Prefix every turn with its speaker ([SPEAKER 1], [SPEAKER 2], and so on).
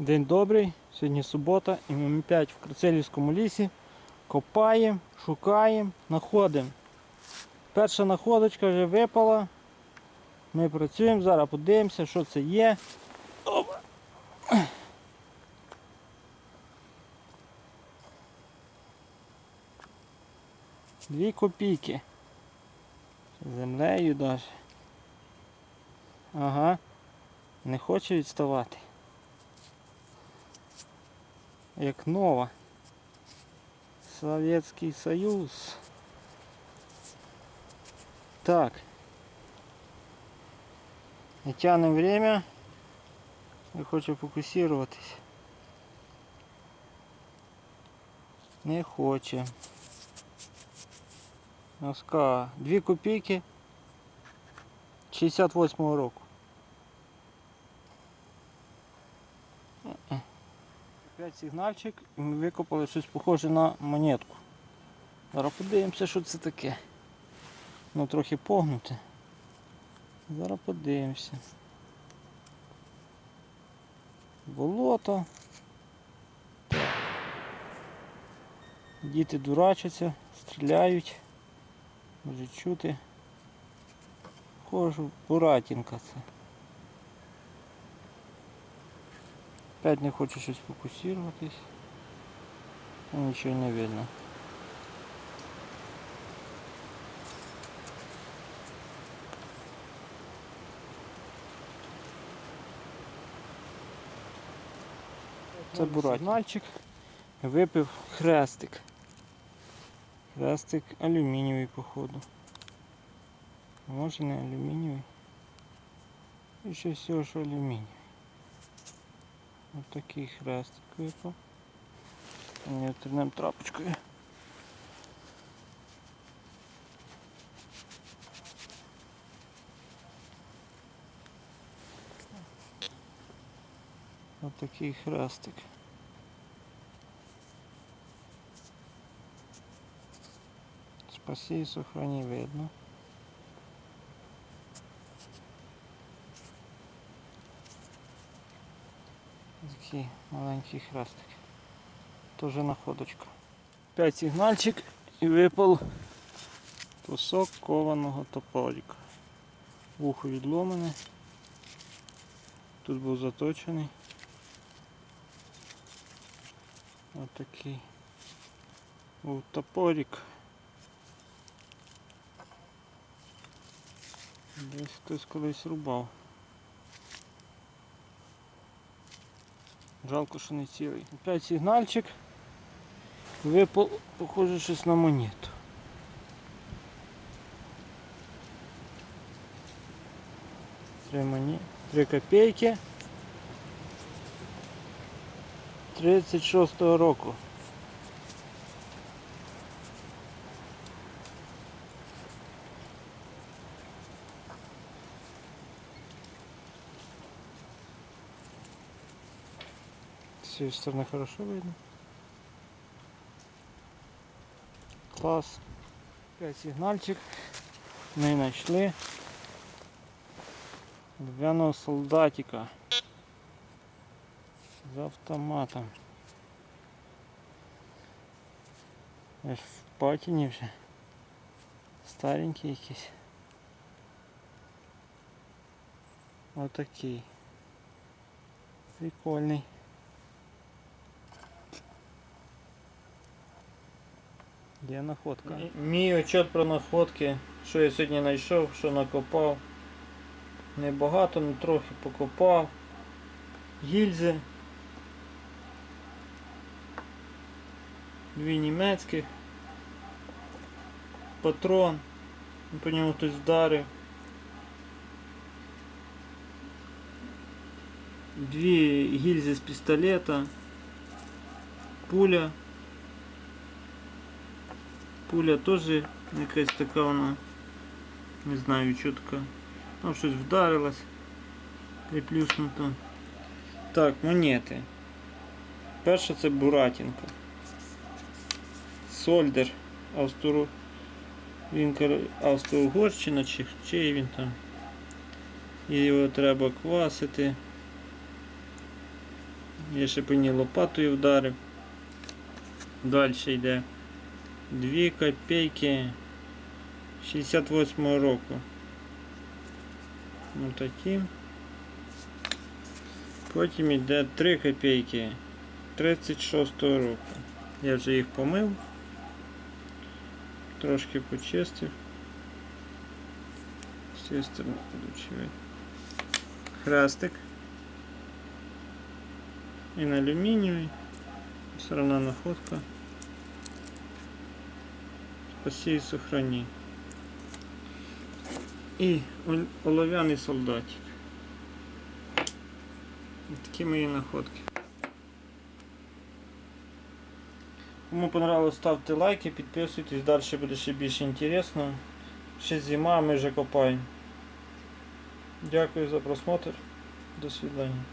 [SPEAKER 1] День добрий, сьогодні субота і ми опять в Крацелівському лісі копаємо, шукаємо, знаходимо. Перша находочка вже випала. Ми працюємо, зараз подивимося, що це є. Опа. Дві копійки. Землею даже. Ага. Не хоче відставати. Як нова. Советский Союз. Так. Не тянем время. Я хочу фокусироваться. Не хоче. Носка. Дві копійки 68-го року. Опять сигнальчик і ми викопали щось похоже на монетку. Зараз подивимося, що це таке. Ну трохи погнуте. Зараз подивимося. Болото. Діти дурачаться, стріляють. Може чути. Хожу, буратінка це. Опять не хочу щось фокусуватись. Ну, Нічого не видно. Це. Мальчик випив хрестик. Хрестик алюмінієвий, походу. Може не алюмінієвий. І ще всього, що алюмінієвий. Ось такий хрестик випав. Ми тернемо трапочкою. Ось такий хрестик. Спаси і сохрані видно. Такий маленький хрестик. Тоже находочка. П'ять сигнальчик і випав кусок кованого топорика. Вухо відломане. Тут був заточений. Ось такий був топорик. Десь хтось колись рубав. Жалко, що не цілий. Опять сигнальчик. Випав, похоже, щось на монету. Три моні... Три копійки. 36-го року. цієї сторони хорошо видно. Клас. Опять сигнальчик. Ми знайшли львяного солдатика з автоматом. Аж в патіні вже. Старенький якийсь. Отакий. Прикольний. Є находка. Мій отчет про находки, що я сьогодні знайшов, що накопав. Небагато, але трохи покопав. Гільзи. Дві німецьких. Патрон. По ньому хтось вдарив. Дві гільзи з пістолета. Пуля. Пуля теж якась така вона. Не знаю чітко. Там щось вдарилось. Приплюснуто. Так, монети. Перша це Буратінка. Сольдер. Австро... Він Австро-Угорщина чи чий він там. І його треба квасити. Я ще по ній лопатою вдарив. Далі йде 2 копійки 68 року. Ну такі. Потім йде 3 копійки 36 року. Я вже їх помив. Трошки почистив. З цієї сторони. Хрестик. І на алюмінієвий. Все равно находка. Спаси и сохрани. І олов'яний солдатик. Такі мої находки. Кому понравилось, ставте лайки, підписуйтесь, далі буде ще більш інтересно. Ще зима, ми вже копаємо. Дякую за просмотр. До свидания.